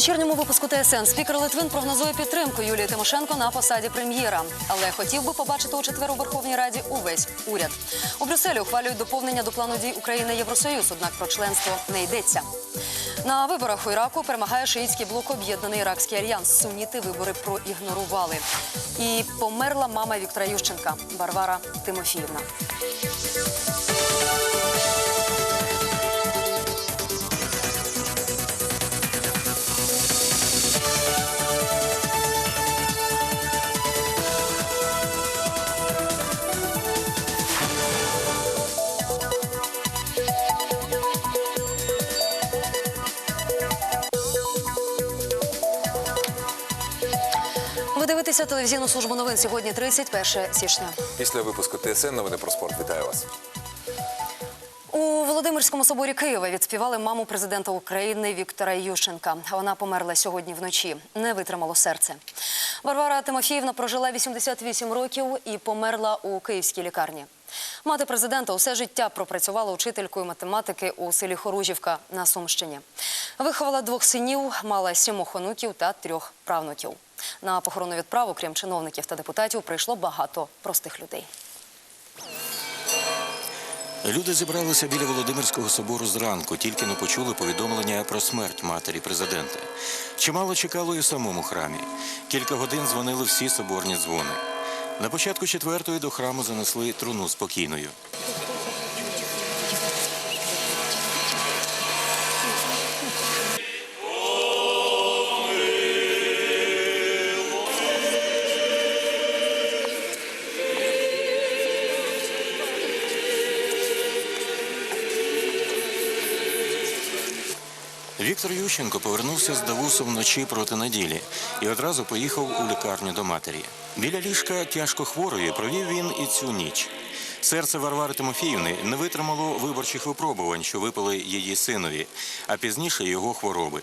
вечірньому випуску ТСН спікер Литвин прогнозує підтримку Юлії Тимошенко на посаді прем'єра, але хотів би побачити у четвер у Верховній Раді увесь уряд. У Брюсселі ухвалюють доповнення до плану дій України Євросоюз, однак про членство не йдеться. На виборах у Іраку перемагає шиїтський блок Об'єднаний Іракський альянс. Суніти вибори проігнорували. І померла мама Віктора Ющенка Варвара Тимофіївна. Ви дивитеся телевізійну службу новин сьогодні, 31 січня. Після випуску ТСН новини про спорт. Вітаю вас. У Володимирському соборі Києва відспівали маму президента України Віктора Ющенка. Вона померла сьогодні вночі. Не витримало серце. Варвара Тимофіївна прожила 88 років і померла у київській лікарні. Мати президента усе життя пропрацювала учителькою математики у селі Хоружівка на Сумщині. Виховала двох синів, мала сімох онуків та трьох правнуків. На похоронну відправу, крім чиновників та депутатів, прийшло багато простих людей. Люди зібралися біля Володимирського собору зранку, тільки не почули повідомлення про смерть матері президента. Чимало чекало і в самому храмі. Кілька годин дзвонили всі соборні дзвони. На початку четвертої до храму занесли труну спокійною. Віктор Ющенко повернувся з Давусу вночі проти неділі і одразу поїхав у лікарню до матері. Біля ліжка тяжко хворої провів він і цю ніч. Серце Варвари Тимофіївни не витримало виборчих випробувань, що випали її синові, а пізніше його хвороби.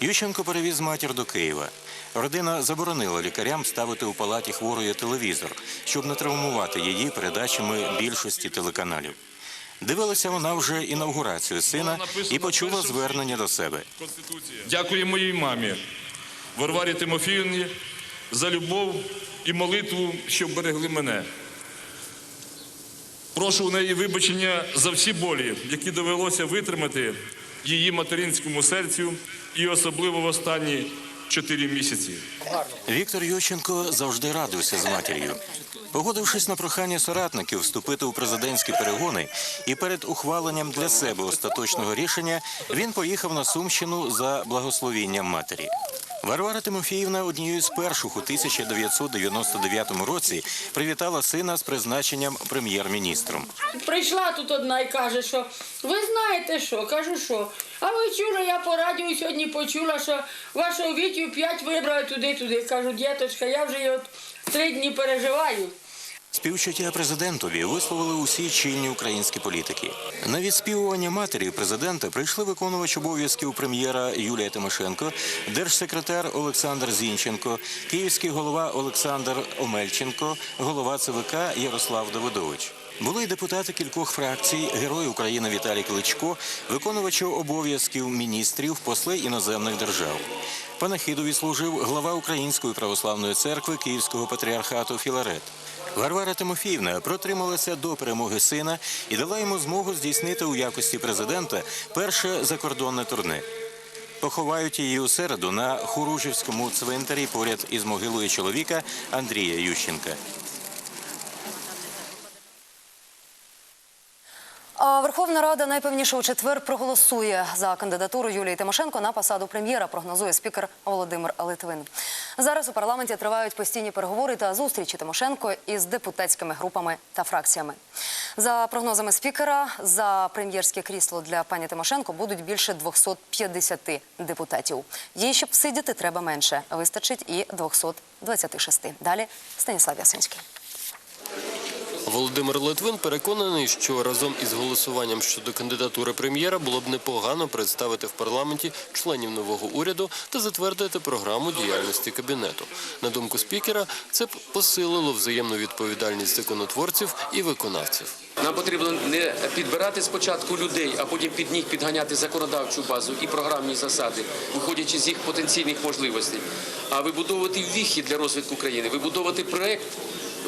Ющенко перевіз матір до Києва. Родина заборонила лікарям ставити у палаті хворої телевізор, щоб не травмувати її передачами більшості телеканалів. Дивилася вона вже інавгурацію сина і почула звернення до себе. Дякую моїй мамі Варварі Тимофіївні за любов і молитву, що берегли мене. Прошу у неї вибачення за всі болі, які довелося витримати її материнському серцю і особливо в останні чотири місяці. Віктор Ющенко завжди радився з матір'ю. Погодившись на прохання соратників вступити у президентські перегони і перед ухваленням для себе остаточного рішення він поїхав на Сумщину за благословінням матері. Варвара Тимофіївна однією з перших у 1999 році привітала сина з призначенням прем'єр-міністром. Прийшла тут одна і каже, що ви знаєте що? Кажу, що. А ви чули, я по радіо сьогодні почула, що вашого Вітю п'ять вибрали туди-туди. Кажу, діточка, я вже от три дні переживаю. Співчуття президентові висловили усі чільні українські політики. На відспівування матері президента прийшли виконувач обов'язків прем'єра Юлія Тимошенко, держсекретар Олександр Зінченко, київський голова Олександр Омельченко, голова ЦВК Ярослав Давидович. Були й депутати кількох фракцій, герой України Віталій Кличко, виконувачі обов'язків міністрів, посли іноземних держав. Панахидові служив глава Української православної церкви Київського патріархату Філарет. Варвара Тимофіївна протрималася до перемоги сина і дала йому змогу здійснити у якості президента перше закордонне турне. Поховають її у середу на Хуружівському цвинтарі поряд із могилою чоловіка Андрія Ющенка. Верховна Рада найпевніше у четвер проголосує за кандидатуру Юлії Тимошенко на посаду прем'єра, прогнозує спікер Володимир Литвин. Зараз у парламенті тривають постійні переговори та зустрічі Тимошенко із депутатськими групами та фракціями. За прогнозами спікера, за прем'єрське крісло для пані Тимошенко будуть більше 250 депутатів. Їй, щоб сидіти, треба менше. Вистачить і 226. Далі Станіслав Ясинський. Володимир Литвин переконаний, що разом із голосуванням щодо кандидатури прем'єра було б непогано представити в парламенті членів нового уряду та затвердити програму діяльності кабінету. На думку спікера, це б посилило взаємну відповідальність законотворців і виконавців. Нам потрібно не підбирати спочатку людей, а потім під них підганяти законодавчу базу і програмні засади, виходячи з їх потенційних можливостей, а вибудовувати віхи для розвитку країни, вибудовувати проект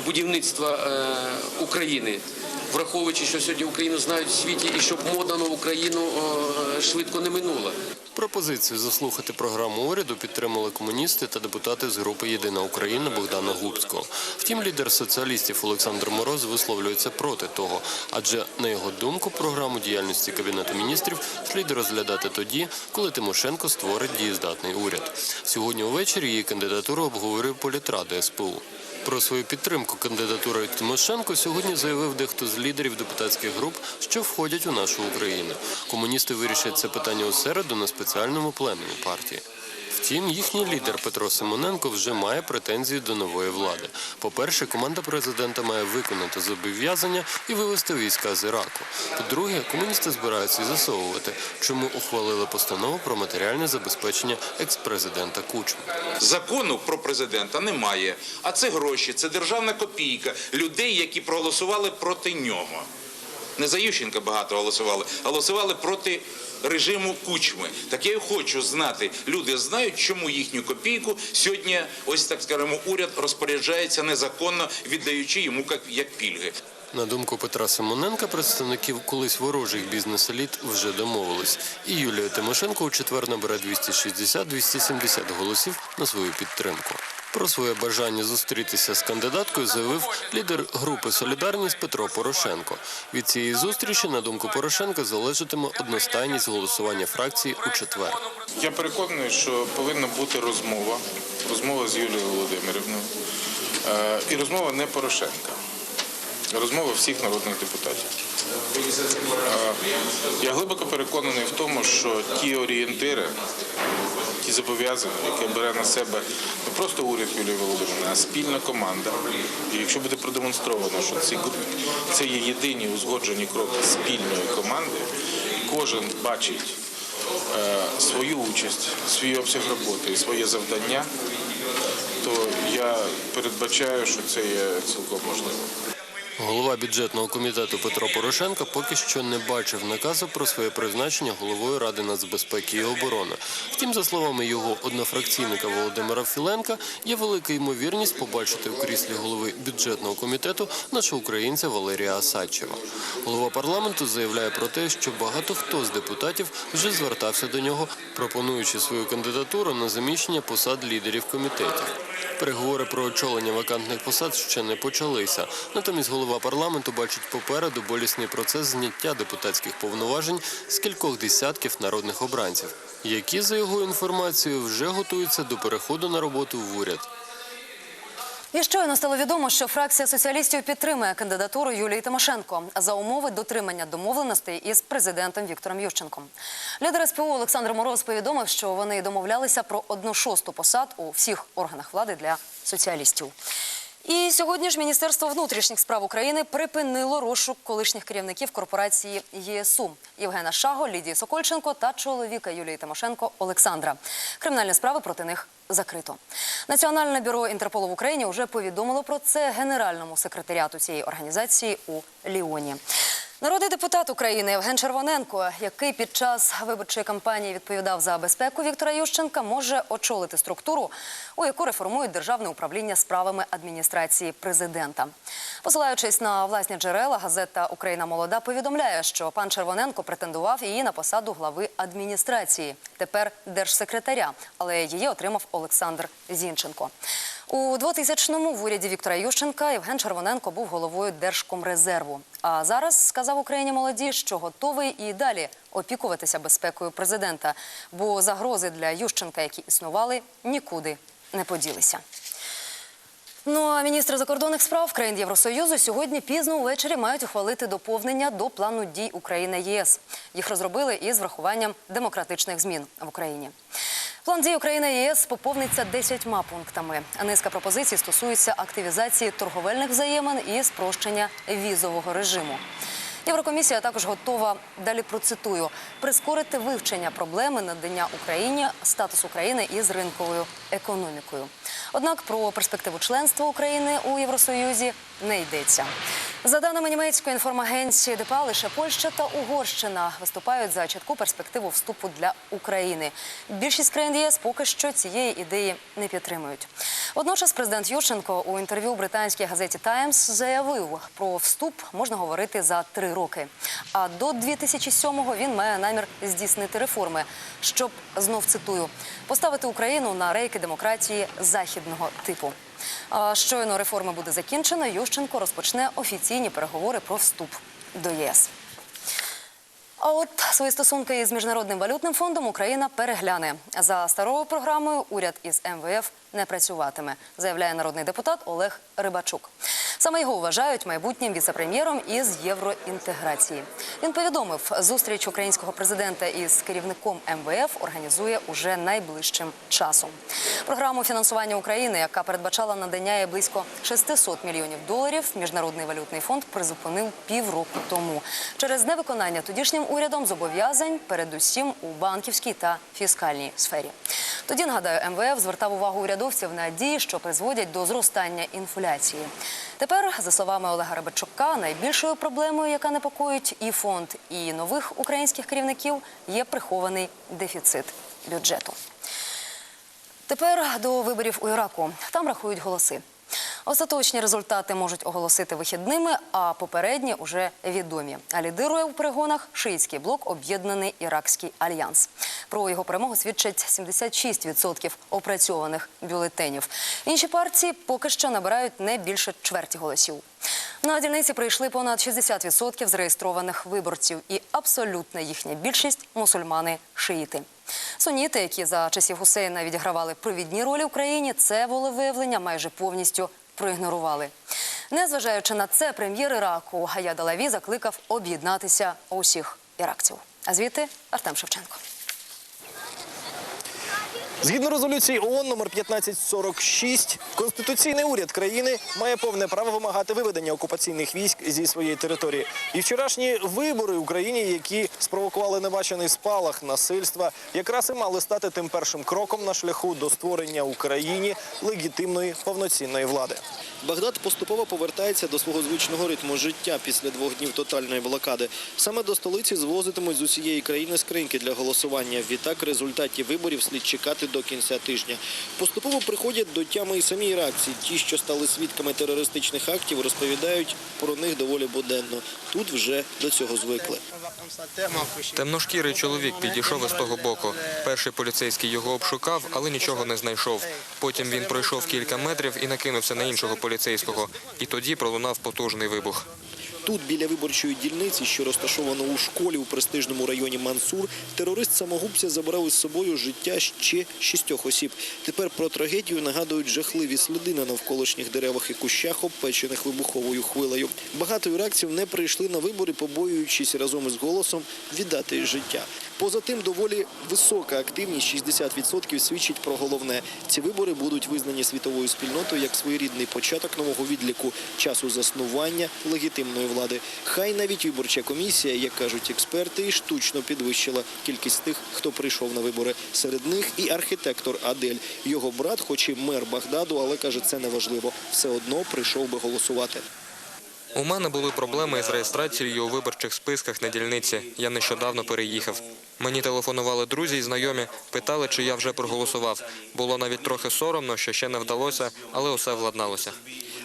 будівництва е, України, враховуючи, що сьогодні Україну знають в світі, і щоб мода на Україну швидко не минула. Пропозицію заслухати програму уряду підтримали комуністи та депутати з групи Єдина Україна Богдана Губського. Втім, лідер соціалістів Олександр Мороз висловлюється проти того, адже на його думку програму діяльності кабінету міністрів слід розглядати тоді, коли Тимошенко створить дієздатний уряд. Сьогодні увечері її кандидатуру обговорює політради СПУ. Про свою підтримку кандидатури Тимошенко сьогодні заявив дехто з лідерів депутатських груп, що входять у нашу Україну. Комуністи вирішать це питання у середу на спеціальному пленумі партії. Втім, їхній лідер Петро Симоненко вже має претензії до нової влади. По-перше, команда президента має виконати зобов'язання і вивести війська з Іраку. По-друге, комуністи збираються засовувати, чому ухвалили постанову про матеріальне забезпечення екс-президента Кучми. Закону про президента немає. А це гроші, це державна копійка людей, які проголосували проти нього. Не за Ющенка багато голосували, а голосували проти режиму Кучми. Так я хочу знати. Люди знають, чому їхню копійку сьогодні, ось так скажемо, уряд розпоряджається незаконно, віддаючи йому як пільги. На думку Петра Симоненка, представників колись ворожих бізнес-еліт вже домовились. І Юлія Тимошенко у четвер набере 260-270 голосів на свою підтримку. Про своє бажання зустрітися з кандидаткою заявив лідер групи Солідарність Петро Порошенко. Від цієї зустрічі, на думку Порошенка, залежатиме одностайність голосування фракції у четвер. Я переконаний, що повинна бути розмова, розмова з Юлією Володимирівною. Е, І розмова не Порошенка, розмова всіх народних депутатів. Е, Я глибоко переконаний в тому, що ті орієнтири, ті зобов'язання, які бере на себе просто уряд Юлії Володимирівни, а спільна команда. І якщо буде продемонстровано, що ці це є єдині узгоджені кроки спільної команди, кожен бачить е, свою участь, свій обсяг роботи і своє завдання, то я передбачаю, що це є цілком можливо. Голова бюджетного комітету Петро Порошенко поки що не бачив наказу про своє призначення головою Ради нацбезпеки і оборони. Втім, за словами його однофракційника Володимира Філенка, є велика ймовірність побачити в кріслі голови бюджетного комітету нашого українця Валерія Асадчева. Голова парламенту заявляє про те, що багато хто з депутатів вже звертався до нього, пропонуючи свою кандидатуру на заміщення посад лідерів комітетів. Переговори про очолення вакантних посад ще не почалися. Натомість голова парламенту бачить попереду болісний процес зняття депутатських повноважень з кількох десятків народних обранців, які, за його інформацією, вже готуються до переходу на роботу в уряд. І щойно стало відомо, що фракція соціалістів підтримує кандидатуру Юлії Тимошенко за умови дотримання домовленостей із президентом Віктором Ющенком. Лідер СПУ Олександр Мороз повідомив, що вони домовлялися про одну шосту посад у всіх органах влади для соціалістів. І сьогодні ж Міністерство внутрішніх справ України припинило розшук колишніх керівників корпорації ЄСУ Євгена Шаго, Лідії Сокольченко та чоловіка Юлії Тимошенко Олександра. Кримінальні справи проти них закрито. Національне бюро Інтерполу в Україні вже повідомило про це генеральному секретаріату цієї організації у Ліоні. Народний депутат України Євген Червоненко, який під час виборчої кампанії відповідав за безпеку Віктора Ющенка, може очолити структуру, у яку реформують державне управління справами адміністрації президента. Посилаючись на власні джерела, газета Україна молода повідомляє, що пан Червоненко претендував її на посаду глави адміністрації, тепер держсекретаря, але її отримав Олександр Зінченко. У 2000-му в уряді Віктора Ющенка Євген Червоненко був головою Держкомрезерву. А зараз сказав Україні молоді, що готовий і далі опікуватися безпекою президента, бо загрози для Ющенка, які існували, нікуди не поділися. Ну а міністри закордонних справ країн Євросоюзу сьогодні пізно увечері мають ухвалити доповнення до плану дій України ЄС. Їх розробили із врахуванням демократичних змін в Україні. План дій України ЄС поповниться 10 пунктами. Низка пропозицій стосується активізації торговельних взаємин і спрощення візового режиму. Єврокомісія також готова далі процитую прискорити вивчення проблеми надання Україні статусу України із ринковою економікою. Однак про перспективу членства України у Євросоюзі не йдеться. За даними німецької інформагенції ДПА, лише Польща та Угорщина виступають за чітку перспективу вступу для України. Більшість країн ЄС поки що цієї ідеї не підтримують. Водночас президент Ющенко у інтерв'ю британській газеті Таймс заявив, про вступ можна говорити за три роки. А до 2007-го він має намір здійснити реформи, щоб знов цитую поставити Україну на рейки демократії західного типу. Щойно реформа буде закінчена. Ющенко розпочне офіційні переговори про вступ до ЄС. А от свої стосунки із міжнародним валютним фондом Україна перегляне за старою програмою. Уряд із МВФ не працюватиме, заявляє народний депутат Олег Рибачук. Саме його вважають майбутнім віцепрем'єром із євроінтеграції. Він повідомив, зустріч українського президента із керівником МВФ організує уже найближчим часом. Програму фінансування України, яка передбачала надання близько 600 мільйонів доларів, міжнародний валютний фонд призупинив півроку тому через невиконання тодішнім урядом зобов'язань, передусім у банківській та фіскальній сфері. Тоді нагадаю, МВФ звертав увагу урядовців на дії, що призводять до зростання інфляції. Тепер, за словами Олега Рибачука, найбільшою проблемою, яка непокоїть і фонд, і нових українських керівників, є прихований дефіцит бюджету. Тепер до виборів у Іраку. Там рахують голоси. Остаточні результати можуть оголосити вихідними, а попередні вже відомі. А лідирує у перегонах шиїцький блок Об'єднаний Іракський альянс. Про його перемогу свідчать 76% опрацьованих бюлетенів. Інші партії поки що набирають не більше чверті голосів. На дільниці прийшли понад 60% зареєстрованих виборців, і абсолютна їхня більшість мусульмани шиїти. Суніти, які за часів Гусейна відігравали провідні ролі в країні, це волевиявлення майже повністю проігнорували. Незважаючи на це, прем'єр Іраку Гаяда Лаві закликав об'єднатися усіх іракців. А звідти Артем Шевченко. Згідно резолюції ООН номер 1546, конституційний уряд країни має повне право вимагати виведення окупаційних військ зі своєї території. І вчорашні вибори в Україні, які спровокували небачений спалах насильства, якраз і мали стати тим першим кроком на шляху до створення Україні легітимної повноцінної влади. Багдад поступово повертається до свого звичного ритму життя після двох днів тотальної блокади. Саме до столиці звозитимуть з усієї країни скриньки для голосування. Відтак результатів виборів слід чекати до кінця тижня. Поступово приходять до тями і самі іракці. Ті, що стали свідками терористичних актів, розповідають про них доволі буденно. Тут вже до цього звикли. Темношкірий чоловік підійшов із того боку. Перший поліцейський його обшукав, але нічого не знайшов. Потім він пройшов кілька метрів і накинувся на іншого поліцейського. І тоді пролунав потужний вибух. Тут, біля виборчої дільниці, що розташовано у школі у престижному районі Мансур, терорист самогубця забрав із собою життя ще шістьох осіб. Тепер про трагедію нагадують жахливі сліди на навколишніх деревах і кущах, обпечених вибуховою хвилею. Багато іракців не прийшли на вибори, побоюючись разом із голосом віддати життя. Поза тим, доволі висока активність 60% свідчить про головне. Ці вибори будуть визнані світовою спільнотою як своєрідний початок нового відліку часу заснування легітимної влади. Хай навіть виборча комісія, як кажуть експерти, і штучно підвищила кількість тих, хто прийшов на вибори. Серед них і архітектор Адель. Його брат, хоч і мер Багдаду, але каже, це не важливо. Все одно прийшов би голосувати. У мене були проблеми із реєстрацією у виборчих списках на дільниці. Я нещодавно переїхав. Мені телефонували друзі і знайомі, питали, чи я вже проголосував. Було навіть трохи соромно, що ще не вдалося, але усе владналося.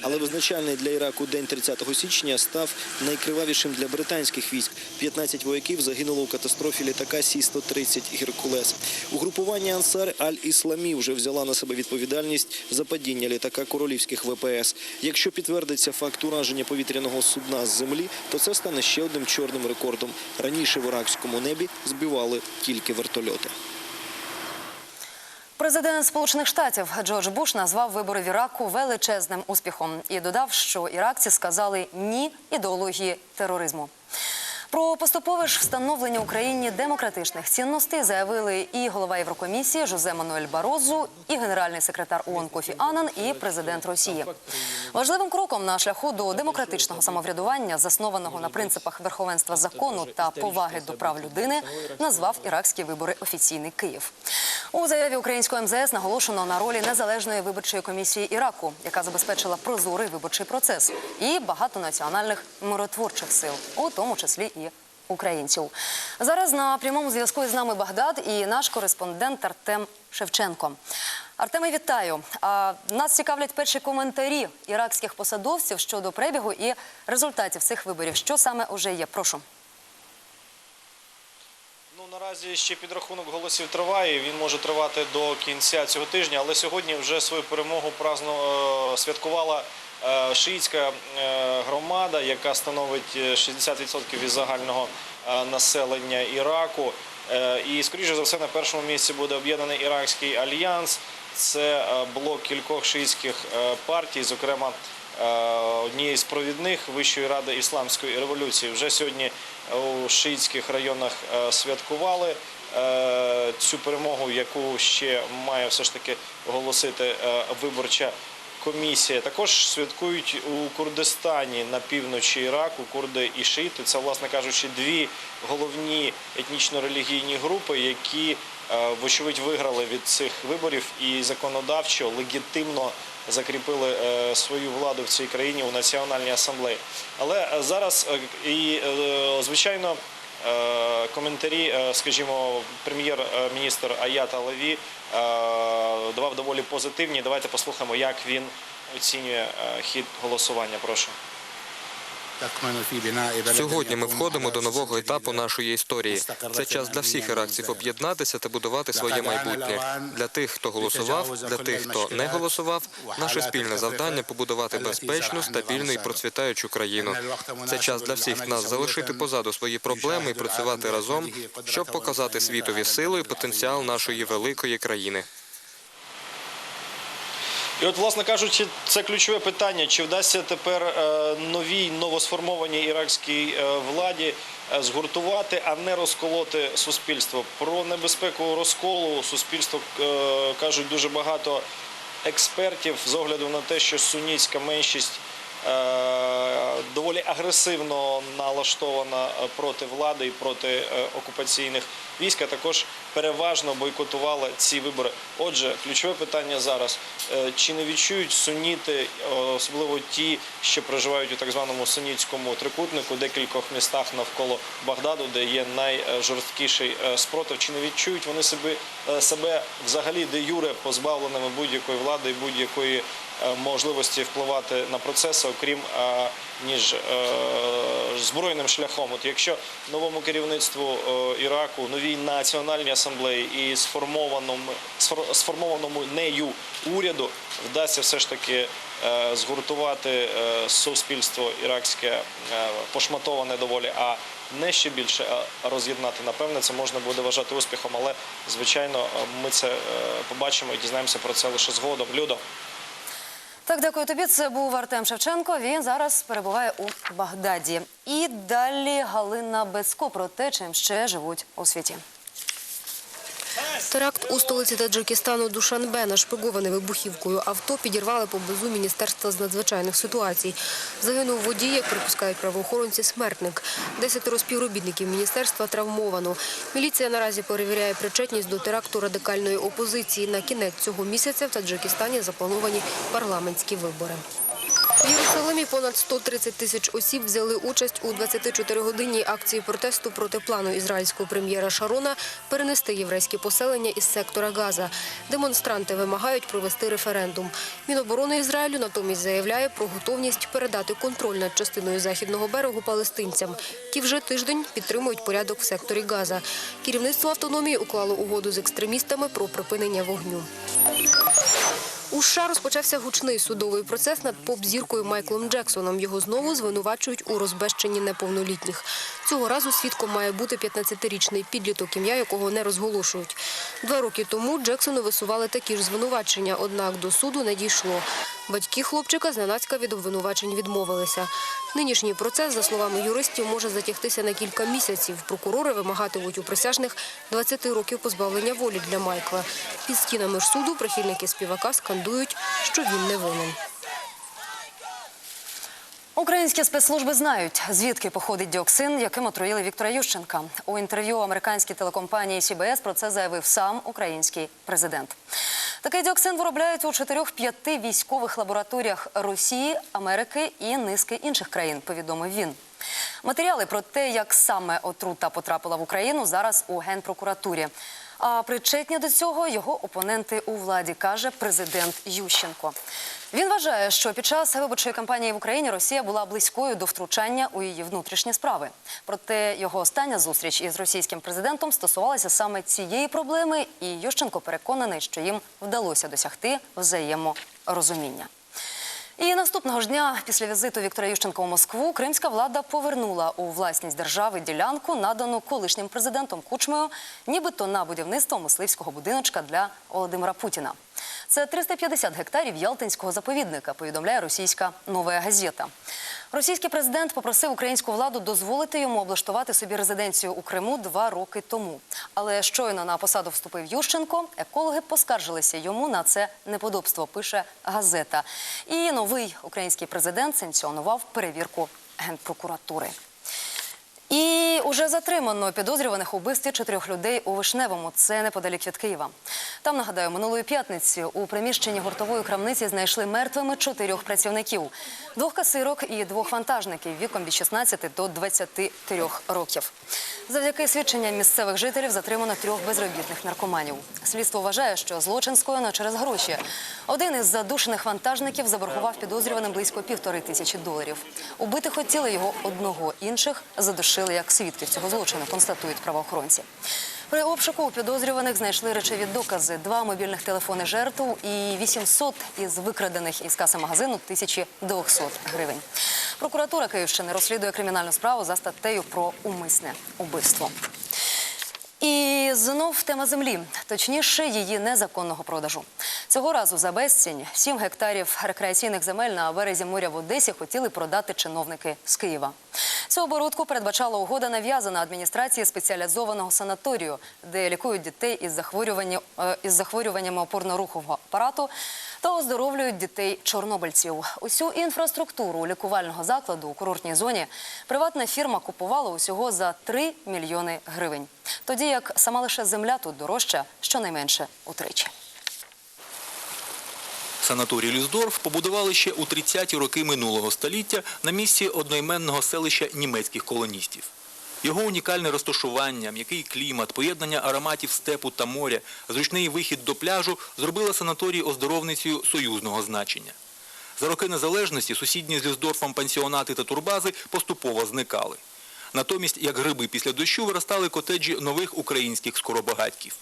Але визначальний для Іраку день 30 січня став найкривавішим для британських військ. 15 вояків загинуло у катастрофі літака Сі-130 «Геркулес». Угрупування Ансар Аль-Ісламі вже взяла на себе відповідальність за падіння літака королівських ВПС. Якщо підтвердиться факт ураження повітряного судна з землі, то це стане ще одним чорним рекордом. Раніше в іракському небі збивали тільки вертольоти. Президент Сполучених Штатів Джордж Буш назвав вибори в Іраку величезним успіхом і додав, що іракці сказали ні ідеології тероризму. Про поступове ж встановлення Україні демократичних цінностей заявили і голова Єврокомісії Жозе Мануель Барозу, і генеральний секретар ООН Кофі Анан, і президент Росії. Важливим кроком на шляху до демократичного самоврядування, заснованого на принципах верховенства закону та поваги до прав людини, назвав іракські вибори офіційний Київ. У заяві українського МЗС наголошено на ролі незалежної виборчої комісії Іраку, яка забезпечила прозорий виборчий процес і багатонаціональних миротворчих сил, у тому числі і українців. Зараз на прямому зв'язку із нами Багдад і наш кореспондент Артем Шевченко. Артеме, вітаю. Нас цікавлять перші коментарі іракських посадовців щодо перебігу і результатів цих виборів. Що саме уже є? Прошу. Ну наразі ще підрахунок голосів триває. Він може тривати до кінця цього тижня, але сьогодні вже свою перемогу праздно е, святкувала шиїцька е, громада, яка становить е, 60% від загального е, населення Іраку. Е, І скоріше за все на першому місці буде об'єднаний іракський альянс. Це е, блок кількох шиїцьких е, партій, зокрема е, однієї з провідних Вищої ради ісламської революції. Вже сьогодні у шиїцьких районах е, святкували е, цю перемогу, яку ще має все ж таки оголосити е, виборча комісія. Також святкують у Курдистані на півночі Іраку, курди і шиїти. Це, власне кажучи, дві головні етнічно-релігійні групи, які е, вочевидь виграли від цих виборів і законодавчо легітимно закріпили е, свою владу в цій країні у національній асамблеї. Але е, зараз і звичайно. Е, Коментарі, е, скажімо, прем'єр-міністр Аят Алаві е, давав доволі позитивні. Давайте послухаємо, як він оцінює хід голосування. Прошу. Сьогодні ми входимо до нового етапу нашої історії. Це час для всіх іракців об'єднатися та будувати своє майбутнє. Для тих, хто голосував, для тих, хто не голосував. Наше спільне завдання побудувати безпечну, стабільну і процвітаючу країну. Це час для всіх нас залишити позаду свої проблеми і працювати разом, щоб показати світові силу і потенціал нашої великої країни. І от, власне кажучи, це ключове питання: чи вдасться тепер е, новій новосформованій іракській е, владі е, згуртувати, а не розколоти суспільство? Про небезпеку розколу суспільство кажуть дуже багато експертів з огляду на те, що сунітська меншість. Е, Доволі агресивно налаштована е, проти влади і проти е, окупаційних військ, а також переважно бойкотувала ці вибори. Отже, ключове питання зараз: чи не відчують суніти, особливо ті, що проживають у так званому сунітському трикутнику, декількох містах навколо Багдаду, де є найжорсткіший спротив, чи не відчують вони себе, себе взагалі де юре позбавленими будь-якої влади і будь-якої можливості впливати на процеси, окрім е, ніж е, збройним шляхом. От якщо новому керівництву е, Іраку, новій національній асамблеї і сформованому сформованому нею уряду вдасться все ж таки е, згуртувати е, суспільство іракське е, пошматоване доволі, а не ще більше роз'єднати. Напевне, це можна буде вважати успіхом, але звичайно е, ми це е, побачимо і дізнаємося про це лише згодом. Людо. Так, дякую тобі. Це був Артем Шевченко. Він зараз перебуває у Багдаді. І далі Галина Бецько про те, чим ще живуть у світі. Теракт у столиці Таджикистану Душанбе нашпигований вибухівкою. Авто підірвали поблизу Міністерства з надзвичайних ситуацій. Загинув водій, як припускають правоохоронці, смертник. Десятеро співробітників міністерства травмовано. Міліція наразі перевіряє причетність до теракту радикальної опозиції. На кінець цього місяця в Таджикистані заплановані парламентські вибори. В Єрусалимі понад 130 тисяч осіб взяли участь у 24-годинній акції протесту проти плану ізраїльського прем'єра Шарона перенести єврейське поселення із сектора Газа. Демонстранти вимагають провести референдум. Міноборони Ізраїлю натомість заявляє про готовність передати контроль над частиною західного берегу палестинцям. Ті вже тиждень підтримують порядок в секторі Газа. Керівництво автономії уклало угоду з екстремістами про припинення вогню. У США розпочався гучний судовий процес над поп-зіркою Майклом Джексоном. Його знову звинувачують у розбещенні неповнолітніх. Цього разу свідком має бути 15-річний підліток, ім'я якого не розголошують. Два роки тому Джексону висували такі ж звинувачення, однак до суду не дійшло. Батьки хлопчика зненацька від обвинувачень відмовилися. Нинішній процес, за словами юристів, може затягтися на кілька місяців. Прокурори вимагатимуть у присяжних 20 років позбавлення волі для Майкла. Під стінами ж суду прихильники співака скандують, що він не винен. Українські спецслужби знають, звідки походить діоксин, яким отруїли Віктора Ющенка. У інтерв'ю американській телекомпанії CBS про це заявив сам український президент. Такий діоксин виробляють у чотирьох-п'яти військових лабораторіях Росії, Америки і низки інших країн. Повідомив він. Матеріали про те, як саме отрута потрапила в Україну, зараз у генпрокуратурі. А причетні до цього його опоненти у владі, каже президент Ющенко. Він вважає, що під час виборчої кампанії в Україні Росія була близькою до втручання у її внутрішні справи. Проте його остання зустріч із російським президентом стосувалася саме цієї проблеми, і Ющенко переконаний, що їм вдалося досягти взаєморозуміння. І наступного ж дня, після візиту Віктора Ющенка у Москву, кримська влада повернула у власність держави ділянку, надану колишнім президентом Кучмою, нібито на будівництво мисливського будиночка для Володимира Путіна. Це 350 гектарів Ялтинського заповідника, повідомляє російська «Нова газета». Російський президент попросив українську владу дозволити йому облаштувати собі резиденцію у Криму два роки тому. Але щойно на посаду вступив Ющенко, екологи поскаржилися йому на це неподобство, пише газета. І новий український президент санкціонував перевірку генпрокуратури. І уже затримано підозрюваних у чотирьох людей у Вишневому. Це неподалік від Києва. Там, нагадаю, минулої п'ятниці у приміщенні гуртової крамниці знайшли мертвими чотирьох працівників: двох касирок і двох вантажників віком від 16 до 23 років. Завдяки свідченням місцевих жителів затримано трьох безробітних наркоманів. Слідство вважає, що злочин скоєно через гроші. Один із задушених вантажників заборгував підозрюваним близько півтори тисячі доларів. Убити хотіли його одного, інших задушили як свідків цього злочину, констатують правоохоронці. При обшуку у підозрюваних знайшли речові докази: два мобільних телефони жертв і 800 із викрадених із каси магазину 1200 гривень. Прокуратура Київщини розслідує кримінальну справу за статтею про умисне убивство. І знов тема землі, точніше, її незаконного продажу. Цього разу за безцінь 7 гектарів рекреаційних земель на березі моря в Одесі хотіли продати чиновники з Києва. Цю оборудку передбачала угода нав'язана адміністрації спеціалізованого санаторію, де лікують дітей із, е, захворюваннями опорно-рухового апарату та оздоровлюють дітей чорнобильців. Усю інфраструктуру лікувального закладу у курортній зоні приватна фірма купувала усього за 3 мільйони гривень. Тоді як сама лише земля тут дорожча щонайменше утричі. Санаторій Люсдорф побудували ще у 30-ті роки минулого століття на місці одноіменного селища німецьких колоністів. Його унікальне розташування, м'який клімат, поєднання ароматів степу та моря, зручний вихід до пляжу зробили санаторій оздоровницею союзного значення. За роки незалежності сусідні з Люсдорфом пансіонати та турбази поступово зникали. Натомість, як гриби після дощу, виростали котеджі нових українських скоробагатьків.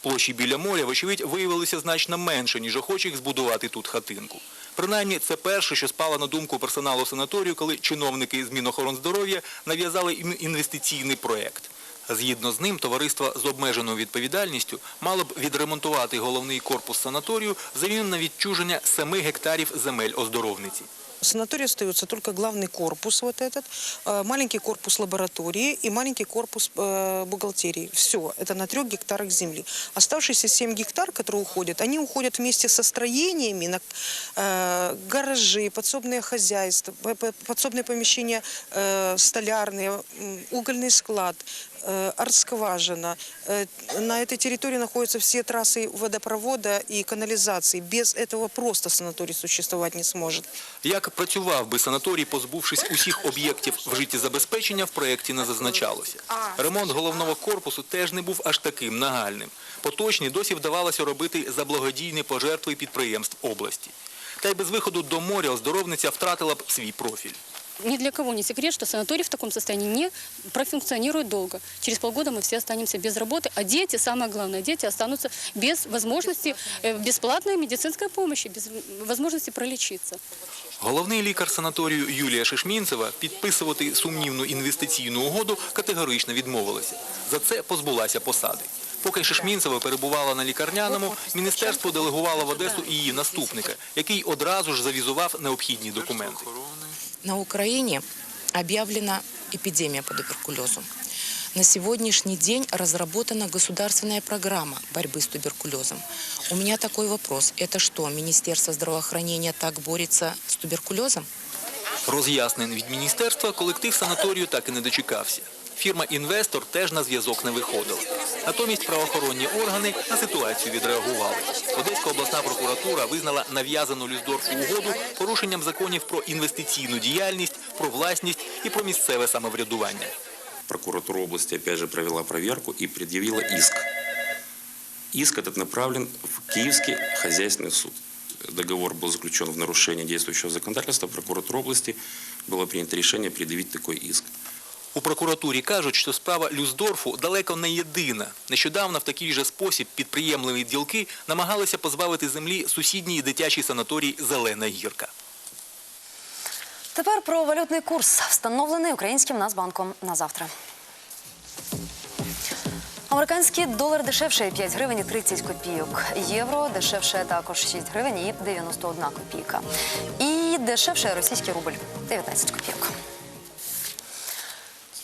Площі біля моря, вочевидь, виявилися значно менше, ніж охочих збудувати тут хатинку. Принаймні, це перше, що спало на думку персоналу санаторію, коли чиновники з Мінохоронздоров'я нав'язали їм інвестиційний проєкт. Згідно з ним, товариство з обмеженою відповідальністю мало б відремонтувати головний корпус санаторію взамін на відчуження 7 гектарів земель оздоровниці. В санатории остается только главный корпус вот этот, э, маленький корпус лаборатории и маленький корпус э, бухгалтерии. Все, это на трех гектарах земли. Оставшиеся 7 гектар, которые уходят, они уходят вместе со строениями на э, гаражи, подсобные хозяйства, подсобные помещения столярные, угольный склад, артскважина. На этой территории находятся все трассы водопровода и канализации. Без этого просто санаторий существовать не сможет. Як працював би санаторій, позбувшись усіх об'єктів в життєзабезпечення, в проєкті не зазначалося. Ремонт головного корпусу теж не був аж таким нагальним. Поточні досі вдавалося робити за благодійні пожертви підприємств області. Та й без виходу до моря оздоровниця втратила б свій профіль. Ни для кого не секрет, что санаторий в таком состоянии не профункционирует долго. Через полгода мы все останемся без работы, а дети, самое главное, дети останутся без возможности э, бесплатной медицинской помощи, без возможности пролечиться. Головний лікар санаторію Юлія Шишмінцева підписувати сумнівну інвестиційну угоду категорично відмовилася. За це позбулася посади. Поки Шишмінцева перебувала на лікарняному, міністерство делегувало в Одесу і її наступника, який одразу ж завізував необхідні документи. На Украине объявлена эпидемия по туберкулезу. На сегодняшний день разработана государственная программа борьбы с туберкулезом. У меня такой вопрос. Это что, Министерство здравоохранения так борется с туберкулезом? Роз'яснень від міністерства колектив санаторію так і не дочекався. Фірма «Інвестор» теж на зв'язок не виходила. Натомість правоохоронні органи на ситуацію відреагували. Одеська обласна прокуратура визнала нав'язану Люсдорфу угоду порушенням законів про інвестиційну діяльність, про власність і про місцеве самоврядування. Прокуратура области опять же провела проверку и предъявила иск. Иск этот направлен в Киевский хозяйственный суд. Договор был заключен в нарушении действующего законодательства. Прокуратура области было принято решение предъявить такой иск. У прокуратурі кажуть, що справа Люсдорфу далеко не єдина. Нещодавно в такий же спосіб підприємливі ділки намагалися позбавити землі сусідній дитячий санаторій «Зелена гірка». Тепер про валютний курс, встановлений українським Нацбанком на завтра. Американський долар дешевше 5 гривень і 30 копійок. Євро дешевше також 6 гривень і 91 копійка. І дешевше російський рубль 19 копійок.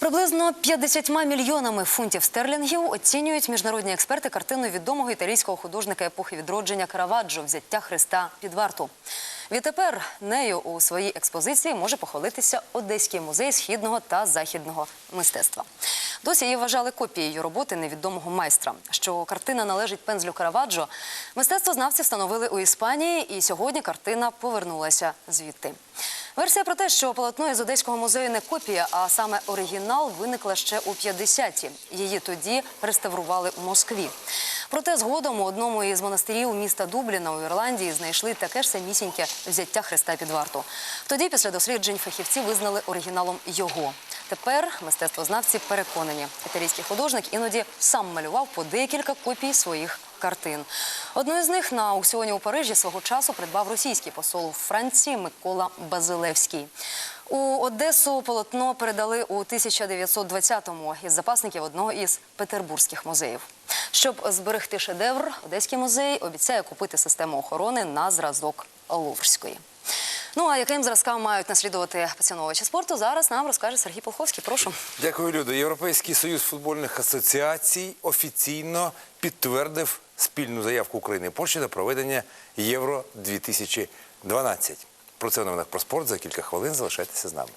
Приблизно 50 мільйонами фунтів стерлінгів оцінюють міжнародні експерти картину відомого італійського художника епохи відродження Караваджо «Взяття Христа під варту». Відтепер нею у своїй експозиції може похвалитися Одеський музей східного та західного мистецтва. Досі її вважали копією роботи невідомого майстра. Що картина належить пензлю Караваджо, мистецтвознавці встановили у Іспанії, і сьогодні картина повернулася звідти. Версія про те, що полотно із Одеського музею не копія, а саме оригінал, виникла ще у 50-ті. Її тоді реставрували у Москві. Проте згодом у одному із монастирів міста Дубліна у Ірландії знайшли таке ж самісіньке взяття Христа під варту. Тоді, після досліджень, фахівці визнали оригіналом його. Тепер мистецтвознавці переконані, італійський художник іноді сам малював по декілька копій своїх картин. Одну із них на аукціоні у Парижі свого часу придбав російський посол у Франції Микола Базилевський. У Одесу полотно передали у 1920-му із запасників одного із петербурзьких музеїв. Щоб зберегти шедевр, Одеський музей обіцяє купити систему охорони на зразок Луврської. Ну а яким зразкам мають наслідувати поціновувачі спорту, зараз нам розкаже Сергій Полховський. Прошу. Дякую, Людо. Європейський союз футбольних асоціацій офіційно підтвердив спільну заявку України і Польщі на проведення Євро 2012. Про це в новинах про спорт за кілька хвилин. Залишайтеся з нами.